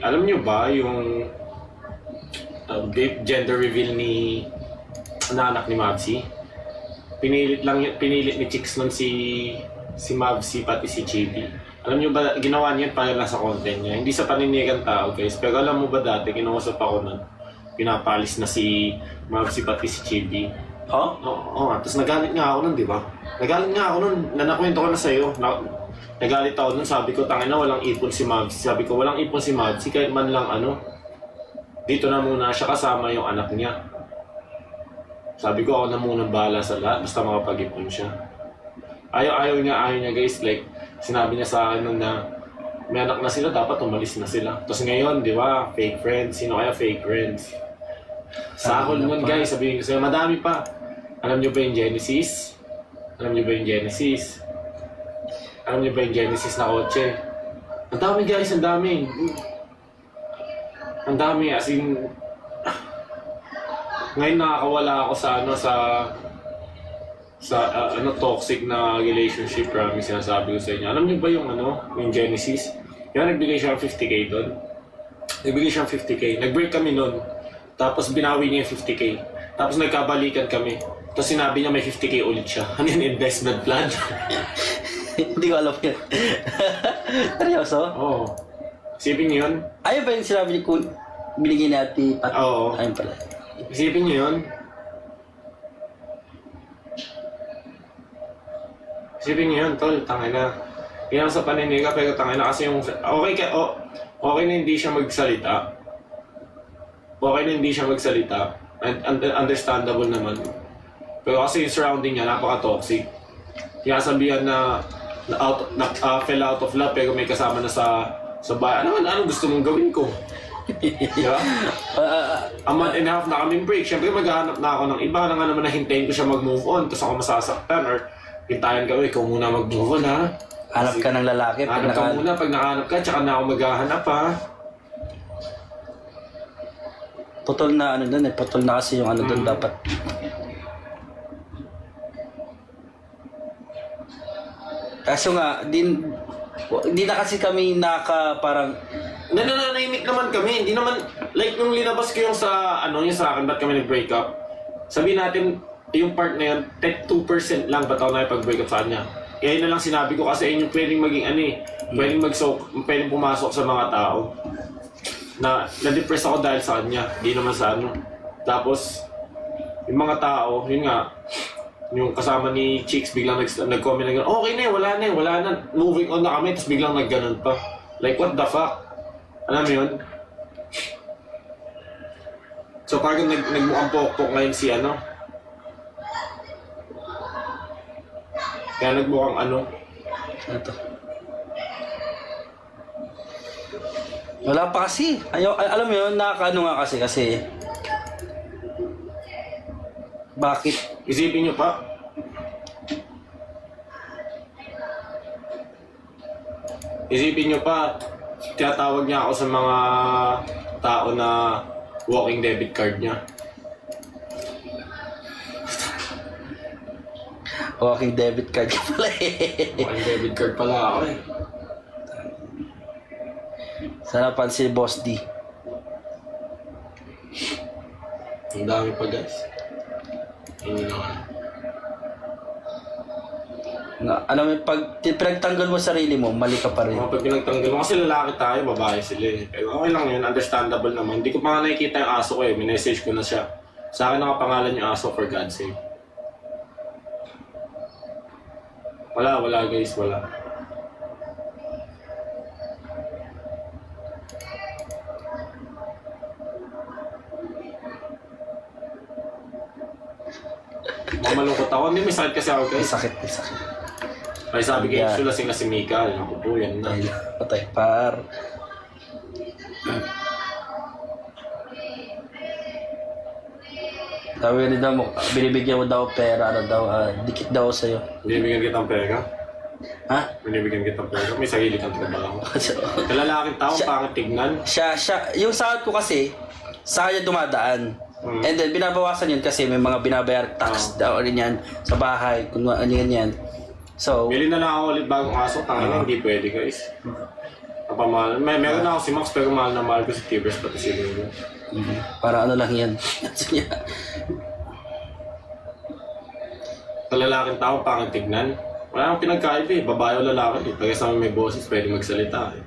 alam nyo ba yung uh, ge- gender reveal ni na anak ni Mavsi? Pinilit lang pinilit ni Chicks nun si si Mavsi pati si Chibi. Alam nyo ba, ginawa niya yun para lang sa content niya. Hindi sa paninigan tao guys. Pero alam mo ba dati, kinausap ako nun, pinapalis na si Mavsi pati si Chibi. Oh? Oo, oo nga. Tapos nagalit nga ako nun, di ba? Nagalit nga ako nun, na nakwento ko na sa'yo. Na, nagalit ako nun, sabi ko, tangina, walang ipon si Mavs. Sabi ko, walang ipon si Mavs, kahit man lang ano. Dito na muna siya kasama yung anak niya. Sabi ko, ako na muna bahala sa lahat, basta makapag-ipon siya. Ayaw, ayaw niya, ayaw niya guys. Like, sinabi niya sa akin nun na may anak na sila, dapat umalis na sila. Tapos ngayon, di ba, fake friends. Sino kaya fake friends? Sahol nun guys, sabihin ko sa'yo, madami pa. Alam niyo ba yung Genesis? Alam niyo ba yung Genesis? Alam niyo ba yung Genesis na kotse? Ang dami guys, ang dami. Ang dami, as in... Ngayon nakakawala ako sa ano, sa... Sa ah, ano, toxic na relationship, promise, sinasabi ko sa inyo. Alam niyo ba yung ano, yung Genesis? Yung nagbigay siya ng 50k doon. Nagbigay siya ng 50k. Nag-break kami noon. Tapos binawi niya yung 50k. Tapos nagkabalikan kami. Tapos sinabi niya may 50k ulit siya. Ano yun, investment plan? Hindi ko alam yun. Seryoso? Oo. Isipin niyo yun? Ayun ba yung sinabi ni Kun? Binigyan ni Ate Pat? Oo. Ayun pala. Isipin niyo yun? Isipin niyo yun, tol. Tangay na. Yan sa paniniga, pero tangay na kasi yung... Okay, ka, oh, okay na hindi siya magsalita. Okay na hindi siya magsalita. And, and- understandable naman. Pero kasi yung surrounding niya, napaka-toxic. Kaya sabihan na, na, out, na ah, fell out of love pero may kasama na sa sa bahay. Ano, ano gusto mong gawin ko? Yeah? Ah, a month and a half na kaming break. Siyempre maghahanap na ako ng iba na nga naman na hintayin ko siya mag-move on. Tapos ako masasaktan or hintayin ka, "Uy, ikaw muna mag-move on ha. hanap ka ng lalaki. Pag Hanap ka naka... muna, pag nakahanap ka, tsaka na ako maghahanap ha. Putol na ano dun eh. Putol na kasi yung ano dun Mm. dapat. Kaso nga, din... Hindi na kasi kami naka parang... Nananahimik naman kami. Hindi naman, like nung linabas ko yung sa, ano, yung sa akin, ba't kami nag-break up? Sabihin natin, yung part na yun, tek 2% lang ba't ako nakipag-break up sa kanya. Kaya na lang sinabi ko kasi yun yung pwedeng maging ano eh, pwedeng mag pwedeng pumasok sa mga tao. Na, na-depress ako dahil sa kanya, di naman sa ano. Tapos, yung mga tao, yun nga, yung kasama ni Chicks biglang nag- nag-comment na gano'n, okay na yun, wala na yun, wala na, moving on na kami, tapos biglang nag-ganon pa. Like, what the fuck? Alam mo yun? So parang nag nagmukhang pokpok ngayon si ano? Kaya nagmukhang ano? Ano to? Wala pa kasi. Ayaw, al- alam mo yun, nakakaano nga kasi kasi... Bakit? Isipin nyo pa. Isipin nyo pa, tinatawag niya ako sa mga tao na walking debit card niya. Walking debit card ka pala eh. Walking debit card pala ako eh. Sana pansin Boss D. Ang dami pa guys. Na, alam mo, pag pinagtanggol mo sarili mo, mali ka pa rin. Mga pag pinagtanggal mo, kasi lalaki tayo, babae sila eh. Pero okay lang yun, understandable naman. Hindi ko pa nga nakikita yung aso ko eh, minessage ko na siya. Sa akin nakapangalan yung aso for God's sake. Wala, wala guys, wala. Mamalungkot ako. Hindi, may sakit kasi ako May guys. sakit, may sakit. Ay sabi kay. Issue, lasing na si Mika. Ako po, yan na. Ay, patay par. Sabi ni daw mo, binibigyan mo daw pera, ano daw, ah, dikit daw sa'yo. Binibigyan kitang pera. Ha? Binibigyan kitang pera. May sarili kang trabaho. Kalalaking tao, pangit tignan. siya, siya, yung sahod ko kasi, sa kanya dumadaan. Mm. And then, binabawasan yun kasi may mga binabayar tax daw rin yan sa bahay, kung ano yan yan. So, Bili na lang ako ulit bagong aso. Tangin na, hindi pwede guys. napamahal. May, meron na ako si Max pero mahal na mahal ko si Tibers pati si Lulu. Mhm. Para ano lang yan. Sa lalaking tao, pangit tignan. Wala nang pinagkaiba eh. Babae o lalaki eh. Pagka sa may boses, pwede magsalita eh.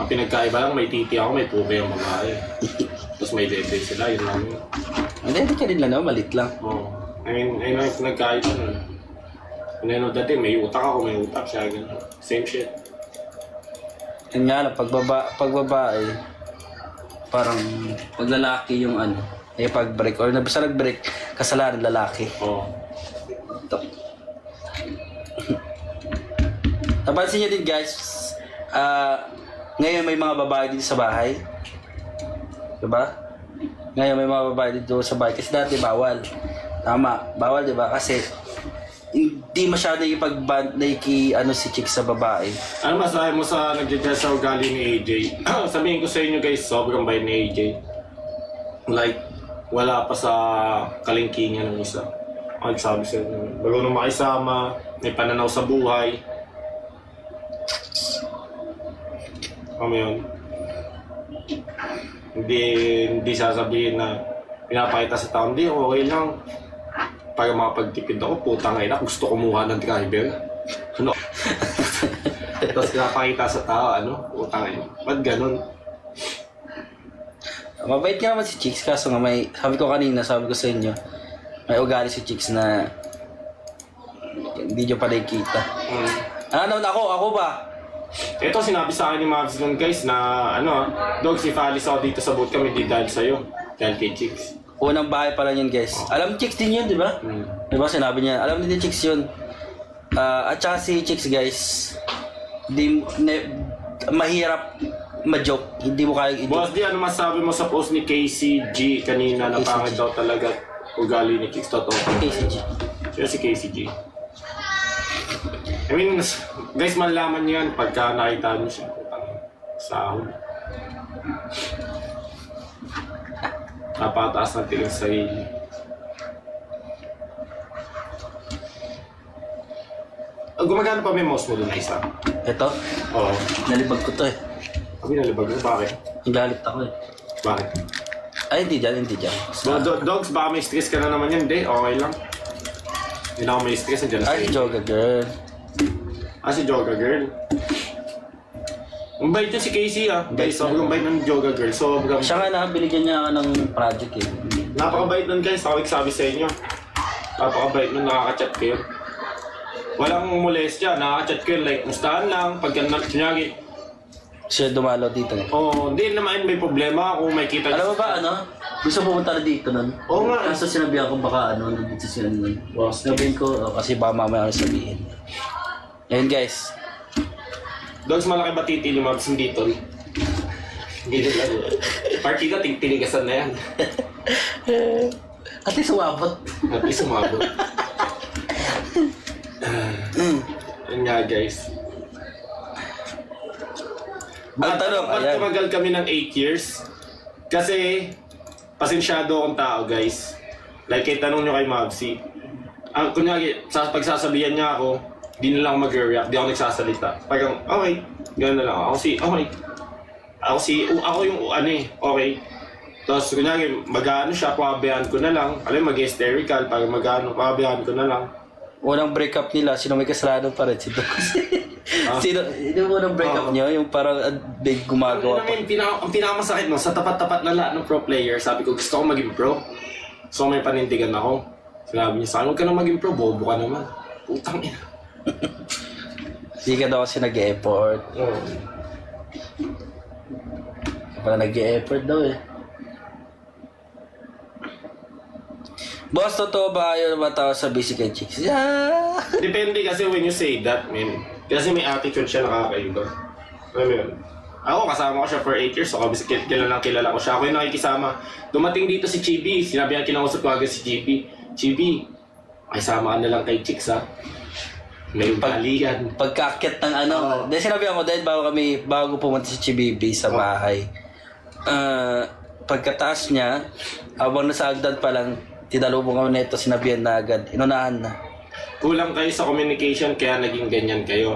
Ang pinagkaiba lang, may titi ako, may puke yung babae. Tapos may dede sila, yun lang yun. Hindi, hindi ka rin lang, no? malit lang. Oo. I mean, ayun ang pinagkaiba nun. Ano dati, may utak ako, may utak siya. Ganun. Same shit. Yun nga lang, pagbaba, pagbabae, parang pag lalaki yung ano, eh pag break or nabisa nag-break, kasalanan lalaki. Oo. Ito. Napansin niyo din guys, ah ngayon may mga babae dito sa bahay. Diba? Ngayon may mga babae dito sa bahay kasi dati bawal. Tama, bawal 'di ba? Kasi hindi masyado ipag naiki ano si chick sa babae. Ano masahe mo sa nagja sa ni AJ? Sabihin ko sa inyo guys, sobrang bait ni AJ. Like, wala pa sa kalingkingan ng isa. Ang sabi sa inyo, bago nung makisama, may pananaw sa buhay. Ano yun? Hindi, hindi sasabihin na pinapakita sa tao, hindi, okay lang. Para makapagtipid ako, putang ina, gusto kumuha ng driver. Ano? Tapos pinapakita sa tao, ano, putang ina. Ba't ganun? Mabait nga naman si Chicks kaso nga may sabi ko kanina, sabi ko sa inyo, may ugali si Chicks na hindi nyo pa nakikita. Mm. Ano ako, ako ba? Ito sinabi sa akin ni Mavs nun guys na ano, dog si Falis ako dito sa boot kami di dahil sa'yo. Dahil kay Chicks. Unang bahay pa lang yun guys. Alam Chicks din yun, di ba? Mm. Di ba sinabi niya, alam din ni Chicks yun. Ah, at saka si Chicks guys, di, ne, mahirap ma-joke. Hindi mo kaya i-joke. Boss, di ano masabi mo sa post ni KCG kanina na KCG. pangit daw talaga ugali ni Chicks totoo. KCG. Siya si KCG. I mean, guys, malaman niyo yan pagka nakita niyo siya. Putang sahod. Napataas ng tingin sa sarili. Ah, Gumagana pa may mouse mo doon isa? Ito, Oo. nalibag ko to eh. Sabi nalibag mo, bakit? Galit ako eh. Bakit? Ay, hindi dyan, hindi dyan. Do- do- dogs, baka may stress ka na naman yan. Hindi, okay lang. Hindi na ako may stress. Nandiyan na Ay. Joga girl. Ah, si Joga Girl. Ang bait yun si Casey ah. Guys, sobrang bait ng Joga Girl. Sobrang... Siya nga na, binigyan niya ako ng project eh. Napakabait nun guys. Ako sabi sa inyo. Napakabait nun. Nakaka-chat kayo. Walang molestya. Nakaka-chat kayo. Like, mustahan lang. Pagka na... Kunyari, Siya dumalo dito eh. oh, hindi naman may problema kung may kita Alam mo ba ano? Gusto pumunta na dito nun. Oo nga. Kaso sinabihan ko baka ano, nandito sila nun. Boss. Sinabihin ko, oh, kasi baka mamaya ako sabihin. Ayun guys. Dogs, malaki ba titi ni Mabs dito? Hindi lang. Partida, tigtinigasan na yan. At least umabot. At least umabot. Yun nga guys. Ang tanong, ba't ayan. tumagal kami ng 8 years? Kasi, pasensyado akong tao, guys. Like, kay tanong nyo kay Mavsi. Ang kunyari, sa pagsasabihan niya ako, di na lang mag-react, di ako nagsasalita. Parang, okay, gano'n na lang. Ako si, okay. Ako si, ako yung ano eh, okay. Tapos, kunyari, mag-ano siya, pababayaan ko na lang. Alam, mag-hysterical, parang mag-ano, pababayaan ko na lang. Unang breakup nila, sino may kasalanan pa rin? Si Doc. Sino, yung unang breakup Oo. niyo, yung parang uh, big Ano gumagawa pa. naman, pinaka, ang pinakamasakit no, sa tapat-tapat na lahat ng pro player, sabi ko, gusto ko maging pro. So may panindigan ako. Sinabi niya sa akin, huwag ka na maging pro, bobo ka naman. Putang ina. Hindi ka daw kasi nag-e-effort. Oo. Parang nag-e-effort daw eh. Boss, totoo ba naman tao sa kay Chicks? Yeah! Depende kasi when you say that, man. Kasi may attitude siya nakakaiba. Alam mo yun? Ako, kasama ko siya for 8 years. So, kabis, kil- kilalang kilala ko siya. Ako yung nakikisama. Dumating dito si Chibi. Sinabi niya, kinausap ko agad si Chibi. Chibi, ay sama ka na lang kay Chicks ha. May balikan. Pagkakit ng ano, Oo. dahil sinabi ako dahil bago kami, bago pumunta si Chibibi sa bahay, ah, pagkataas niya, habang nasa agdan pa lang, tinalubong kami nito, sinabihan na agad, inunahan na. Kulang kayo sa communication kaya naging ganyan kayo.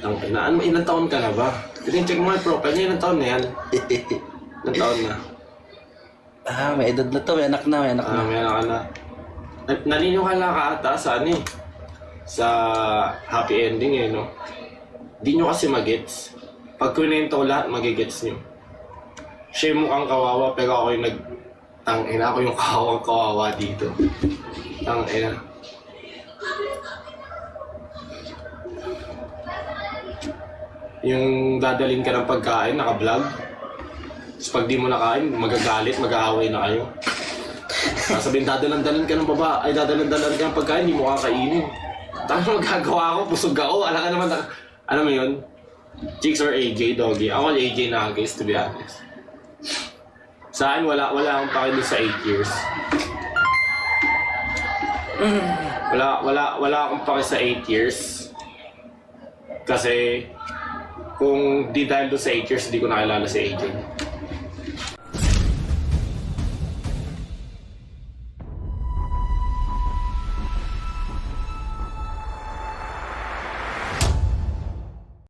Ang ina, ano, ilang taon ka na ba? Tine-check mo nga yung profile niya, ilang taon na yan? Ilang taon na? ah, may edad na to. May anak na, may anak na. Ah, may anak na. Na- naniniwala ka ata sa ano eh. Sa happy ending eh, no? Di nyo kasi magets. Pag kunento ko lahat, magigets nyo. Siya yung mukhang kawawa, pero ako yung nag... Tang ina, ako yung kawawang kawawa dito. Tang ina. Yung dadalhin ka ng pagkain, naka-vlog. Tapos pag di mo nakain, magagalit, mag-aaway na kayo. Sasabihin, dadalan-dalan ka ng baba, ay dadalan-dalan ka ng pagkain, hindi mo kakainin. Tama magagawa ko, busog ako, alam ka naman, na- alam mo yun? Chicks or AJ, doggy. Ako AJ na guys, to be honest. Sa akin, wala, wala akong pakilo sa 8 years. Wala, wala, wala akong paki sa 8 years. Kasi, kung di dahil doon sa 8 years, hindi ko nakilala si AJ.